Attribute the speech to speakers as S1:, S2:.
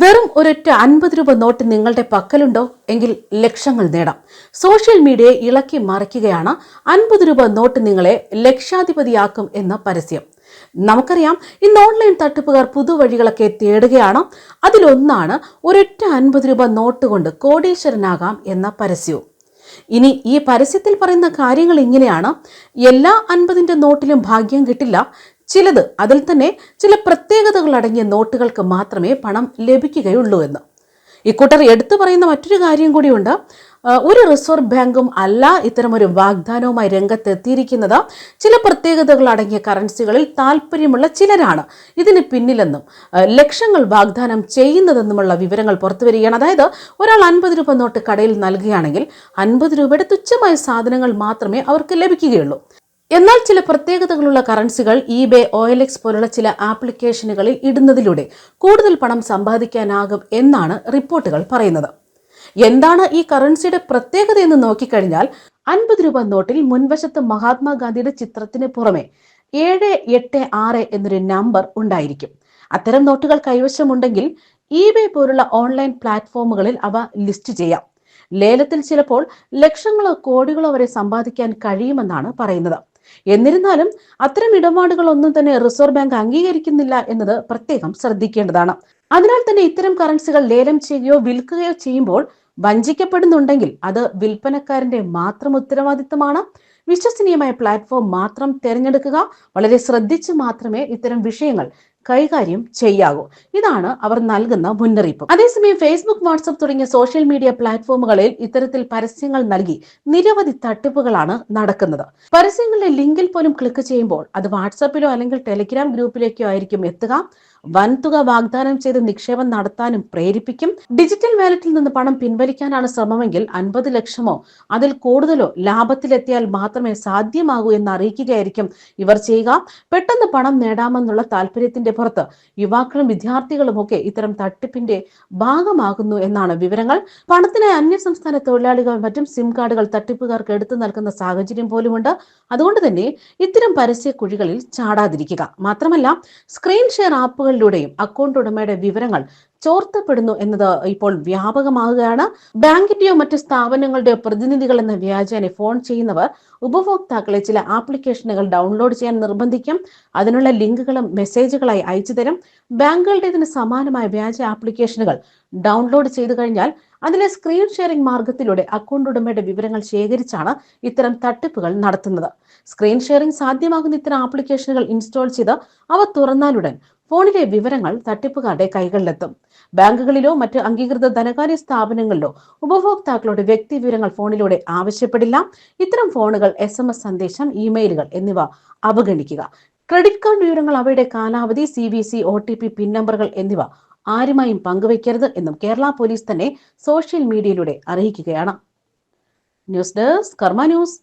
S1: വെറും ഒരൊറ്റ അൻപത് രൂപ നോട്ട് നിങ്ങളുടെ പക്കലുണ്ടോ? എങ്കിൽ ലക്ഷങ്ങൾ നേടാം. സോഷ്യൽ മീഡിയയെ ഇളക്കി മറിക്കുകയാണ് അൻപത് രൂപ നോട്ട് നിങ്ങളെ ലക്ഷാധിപതിയാക്കും എന്ന പരസ്യം. നമുക്കറിയാം ഇന്ന് ഓൺലൈൻ തട്ടിപ്പുകാർ പുതുവഴികളൊക്കെ തേടുകയാണ്. അതിലൊന്നാണ് ഒരൊറ്റ അൻപത് രൂപ നോട്ട് കൊണ്ട് കോടീശ്വരനാകാം എന്ന പരസ്യവും. ഇനി ഈ പരസ്യത്തിൽ പറയുന്ന കാര്യങ്ങൾ ഇങ്ങനെയാണ്. എല്ലാ അൻപതിന്റെ നോട്ടിലും ഭാഗ്യം കിട്ടില്ല. ചിലത് അതിൽ തന്നെ ചില പ്രത്യേകതകൾ അടങ്ങിയ നോട്ടുകൾക്ക് മാത്രമേ പണം ലഭിക്കുകയുള്ളൂ എന്ന്. ഇക്കൂട്ടർ എടുത്തു പറയുന്ന മറ്റൊരു കാര്യം കൂടിയുണ്ട്. ഒരു റിസർവ് ബാങ്കും അല്ല ഇത്തരമൊരു വാഗ്ദാനവുമായി രംഗത്തെത്തിയിരിക്കുന്നത്. ചില പ്രത്യേകതകൾ അടങ്ങിയ കറൻസികളിൽ താല്പര്യമുള്ള ചിലരാണ്. ഇതിന് പിന്നിലെന്നും ലക്ഷങ്ങൾ വാഗ്ദാനം ചെയ്യുന്നതെന്നുമുള്ള വിവരങ്ങൾ പുറത്തു വരികയാണ്. അതായത് ഒരാൾ അൻപത് രൂപ നോട്ട് കടയിൽ നൽകുകയാണെങ്കിൽ അൻപത് രൂപയുടെ തുച്ഛമായ സാധനങ്ങൾ മാത്രമേ അവർക്ക് ലഭിക്കുകയുള്ളൂ. എന്നാൽ ചില പ്രത്യേകതകളുള്ള കറൻസികൾ ഇബേ ഓയിലെക്സ് പോലുള്ള ചില ആപ്ലിക്കേഷനുകളിൽ ഇടുന്നതിലൂടെ കൂടുതൽ പണം സമ്പാദിക്കാനാകും എന്നാണ് റിപ്പോർട്ടുകൾ പറയുന്നത്. എന്താണ് ഈ കറൻസിയുടെ പ്രത്യേകത എന്ന് നോക്കിക്കഴിഞ്ഞാൽ അൻപത് രൂപ നോട്ടിൽ മുൻവശത്ത് മഹാത്മാഗാന്ധിയുടെ ചിത്രത്തിന് പുറമെ ഏഴ് എട്ട് ആറ് എന്നൊരു നമ്പർ ഉണ്ടായിരിക്കും. അത്തരം നോട്ടുകൾ കൈവശമുണ്ടെങ്കിൽ ഇബേ പോലുള്ള ഓൺലൈൻ പ്ലാറ്റ്ഫോമുകളിൽ അവ ലിസ്റ്റ് ചെയ്യാം. ലേലത്തിൽ ചിലപ്പോൾ ലക്ഷങ്ങളോ കോടികളോ വരെ സമ്പാദിക്കാൻ കഴിയുമെന്നാണ് പറയുന്നത്. എന്നിരുന്നാലും അത്തരം ഇടപാടുകളൊന്നും തന്നെ റിസർവ് ബാങ്ക് അംഗീകരിക്കുന്നില്ല എന്നത് പ്രത്യേകം ശ്രദ്ധിക്കേണ്ടതാണ്. അതിനാൽ തന്നെ ഇത്തരം കറൻസികൾ ലേലം ചെയ്യുകയോ വിൽക്കുകയോ ചെയ്യുമ്പോൾ വഞ്ചിക്കപ്പെടുന്നുണ്ടെങ്കിൽ അത് വിൽപ്പനക്കാരന്റെ മാത്രം ഉത്തരവാദിത്തമാണ് വിശ്വസനീയമായ പ്ലാറ്റ്ഫോം മാത്രം തിരഞ്ഞെടുക്കുക വളരെ ശ്രദ്ധിച്ച് മാത്രമേ ഇത്തരം വിഷയങ്ങൾ കൈകാര്യം ചെയ്യാവൂ. ഇതാണ് അവർ നൽകുന്ന മുന്നറിയിപ്പ്. അതേസമയം ഫേസ്ബുക്ക് വാട്സപ്പ് തുടങ്ങിയ സോഷ്യൽ മീഡിയ പ്ലാറ്റ്ഫോമുകളിൽ ഇത്തരത്തിൽ പരസ്യങ്ങൾ നൽകി നിരവധി തട്ടിപ്പുകളാണ് നടക്കുന്നത്. പരസ്യങ്ങളുടെ ലിങ്കിൽ പോലും ക്ലിക്ക് ചെയ്യുമ്പോൾ അത് വാട്സപ്പിലോ അല്ലെങ്കിൽ ടെലിഗ്രാം ഗ്രൂപ്പിലേക്കോ ആയിരിക്കും എത്തുക. വൻതുക വാഗ്ദാനം ചെയ്ത് നിക്ഷേപം നടത്താനും പ്രേരിപ്പിക്കും. ഡിജിറ്റൽ വാലറ്റിൽ നിന്ന് പണം പിൻവലിക്കാനാണ് ശ്രമമെങ്കിൽ അൻപത് ലക്ഷമോ അതിൽ കൂടുതലോ ലാഭത്തിലെത്തിയാൽ മാത്രമേ സാധ്യമാകൂ എന്ന് അറിയിക്കുകയായിരിക്കും ഇവർ ചെയ്യുക. പെട്ടെന്ന് പണം നേടാമെന്നുള്ള താല്പര്യത്തിന്റെ പുറത്ത് യുവാക്കളും വിദ്യാർത്ഥികളും ഒക്കെ ഇത്തരം തട്ടിപ്പിന്റെ ഭാഗമാകുന്നു എന്നാണ് വിവരങ്ങൾ. പണത്തിനായി അന്യസംസ്ഥാന തൊഴിലാളികൾ മറ്റും സിം കാർഡുകൾ തട്ടിപ്പുകാർക്ക് എടുത്തു നൽകുന്ന സാഹചര്യം പോലുമുണ്ട്. അതുകൊണ്ട് തന്നെ ഇത്തരം പരസ്യ കുഴികളിൽ ചാടാതിരിക്കുക. മാത്രമല്ല സ്ക്രീൻ ഷെയർ ആപ്പുകളിലൂടെയും അക്കൗണ്ട് ഉടമയുടെ വിവരങ്ങൾ ചോർത്തപ്പെടുന്നു എന്നത് ഇപ്പോൾ വ്യാപകമാകുകയാണ്. ബാങ്കിന്റെയോ മറ്റ് സ്ഥാപനങ്ങളുടെയോ പ്രതിനിധികൾ എന്ന വ്യാജേനെ ഫോൺ ചെയ്യുന്നവർ ഉപഭോക്താക്കളെ ചില ആപ്ലിക്കേഷനുകൾ ഡൗൺലോഡ് ചെയ്യാൻ നിർബന്ധിക്കും. അതിനുള്ള ലിങ്കുകളും മെസ്സേജുകളായി അയച്ചു തരും. ബാങ്കുകളുടേതിന് സമാനമായ വ്യാജ ആപ്ലിക്കേഷനുകൾ ഡൗൺലോഡ് ചെയ്തു കഴിഞ്ഞാൽ അതിലെ സ്ക്രീൻ ഷെയറിംഗ് മാർഗത്തിലൂടെ അക്കൗണ്ട് ഉടമയുടെ വിവരങ്ങൾ ശേഖരിച്ചാണ് ഇത്തരം തട്ടിപ്പുകൾ നടത്തുന്നത്. സ്ക്രീൻ ഷെയറിംഗ് സാധ്യമാകുന്ന ഇത്തരം ആപ്ലിക്കേഷനുകൾ ഇൻസ്റ്റാൾ ചെയ്ത് അവ തുറന്നാലുടൻ ഫോണിലെ വിവരങ്ങൾ തട്ടിപ്പുകാരുടെ കൈകളിലെത്തും. ബാങ്കുകളിലോ മറ്റ് അംഗീകൃത ധനകാര്യ സ്ഥാപനങ്ങളിലോ ഉപഭോക്താക്കളുടെ വ്യക്തി വിവരങ്ങൾ ഫോണിലൂടെ ആവശ്യപ്പെടില്ല. ഇത്തരം ഫോണുകൾ എസ് സന്ദേശം ഇമെയിലുകൾ എന്നിവ അവഗണിക്കുക. ക്രെഡിറ്റ് കാർഡ് വിവരങ്ങൾ അവയുടെ കാലാവധി C V C O T P PIN നമ്പറുകൾ എന്നിവ ആരുമായും പങ്കുവയ്ക്കരുത് എന്നും കേരള പോലീസ് തന്നെ സോഷ്യൽ മീഡിയയിലൂടെ അറിയിക്കുകയാണ്. News desk Karma news.